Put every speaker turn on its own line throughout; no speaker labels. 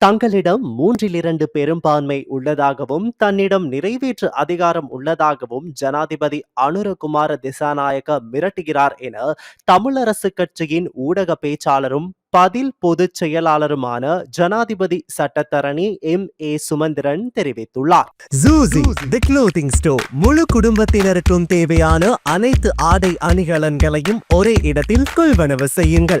தங்களிடம் மூன்றில் இரண்டு பெரும்பான்மை உள்ளதாகவும் தன்னிடம் நிறைவேற்று அதிகாரம் உள்ளதாகவும் ஜனாதிபதி அனுரகுமார திசாநாயக்க மிரட்டுகிறார் என தமிழரசு கட்சியின் ஊடக பேச்சாளரும் பதில் பொதுச் செயலாளருமான ஜனாதிபதி சட்டத்தரணி எம். ஏ. சுமந்திரன் தெரிவித்துள்ளார்.
ஜூசி தி க்ளோத்திங் ஸ்டோர் முழு குடும்பத்தினருக்கும் தேவையான அனைத்து ஆடை அணிகலன்களையும் ஒரே இடத்தில் கொள்வனவு செய்யுங்கள்.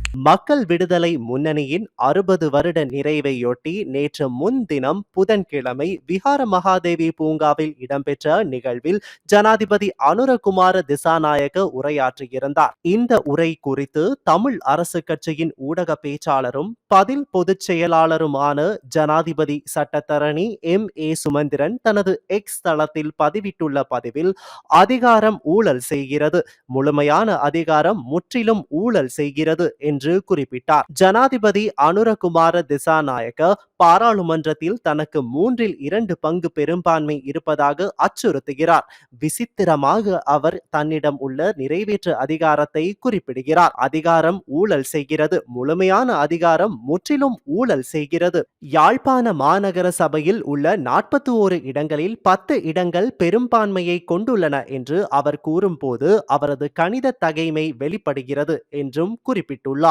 மக்கள் விடுதலை முன்னணியின் அறுபது வருட நிறைவையொட்டி நேற்று முன்தினம் புதன்கிழமை விஹார மகாதேவி பூங்காவில் இடம்பெற்ற நிகழ்வில் ஜனாதிபதி அனுரகுமார திசாநாயக உரையாற்றியிருந்தார். இந்த உரை குறித்து தமிழ் அரசு கட்சியின் ஊடக பேச்சாளரும் பதில் பொதுச் செயலாளருமான ஜனாதிபதி சட்டத்தரணி எம். ஏ. சுமந்திரன் தனது எக்ஸ் தளத்தில் பதிவிட்டுள்ள பதிவில் அதிகாரம் ஊழல் செய்கிறது. முழுமையான அதிகாரம் முற்றிலும் ஊழல் செய்கிறது என்று என்று குறிப்பிட்டார். ஜனாதிபதி அனுரகுமார திசாநாயக்க பாராளுமன்றத்தில் தனக்கு மூன்றில் இரண்டு பங்கு பெரும்பான்மை இருப்பதாக அச்சுறுத்துகிறார். விசித்திரமாக அவர் தன்னிடம் உள்ள நிறைவேற்று அதிகாரத்தை குறிப்பிடுகிறார். அதிகாரம் ஊழல் செய்கிறது. முழுமையான அதிகாரம் முற்றிலும் ஊழல் செய்கிறது. யாழ்ப்பாண மாநகர சபையில் உள்ள நாற்பத்தி ஓரு இடங்களில் பத்து இடங்கள் பெரும்பான்மையை கொண்டுள்ளன என்று அவர் கூறும்போது அவரது கணித தகைமை வெளிப்படுகிறது என்றும் குறிப்பிட்டுள்ளார்.